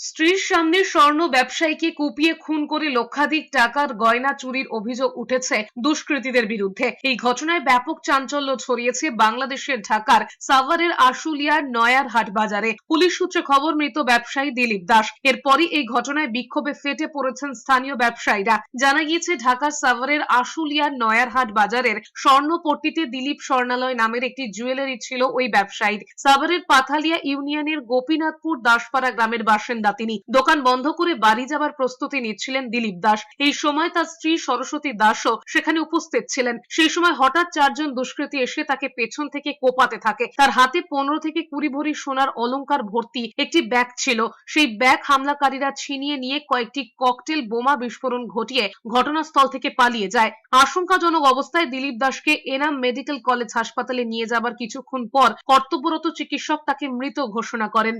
স্ত্রীর সামনে স্বর্ণ ব্যবসায়ীকে কুপিয়ে খুন করে লক্ষাধিক টাকার গয়না চুরির অভিযোগ উঠেছে দুষ্কৃতীদের বিরুদ্ধে। এই ঘটনায় ব্যাপক চাঞ্চল্য ছড়িয়েছে বাংলাদেশের ঢাকার সাভারের আশুলিয়ার নয়ার হাট বাজারে। পুলিশ সূত্রে খবর, মৃত ব্যবসায়ী দিলীপ দাস। এরপরই এই ঘটনায় বিক্ষোভে ফেটে পড়েছেন স্থানীয় ব্যবসায়ীরা। জানা গিয়েছে, ঢাকার সাভারের আশুলিয়ার নয়ার হাট বাজারের স্বর্ণপট্টিতে দিলীপ স্বর্ণালয় নামের একটি জুয়েলারি ছিল ওই ব্যবসায়ীর। সাভারের পাথালিয়া ইউনিয়নের গোপীনাথপুর দাসপাড়া গ্রামের বাসিন্দা তিনি দোকান বন্ধ করে বাড়ি যাবার প্রস্তুতি নিচ্ছিলেন দিলীপ দাস। এই সময় তার স্ত্রী সরস্বতী দাসও সেখানে উপস্থিত ছিলেন। সেই সময় হঠাৎ চারজন দুষ্কৃতী এসে তাকে পেছন থেকে কোপাতে থাকে। তার হাতে পনেরো থেকে কুড়ি ভরি সোনার অলংকার ভর্তি একটি ব্যাগ ছিল। সেই ব্যাগ হামলাকারীরা ছিনিয়ে নিয়ে কয়েকটি ককটেল বোমা বিস্ফোরণ ঘটিয়ে ঘটনাস্থল থেকে পালিয়ে যায়। আশঙ্কাজনক অবস্থায় দিলীপ দাসকে এনাম মেডিকেল কলেজ হাসপাতালে নিয়ে যাবার কিছুক্ষণ পর কর্তব্যরত চিকিৎসক তাকে মৃত ঘোষণা করেন।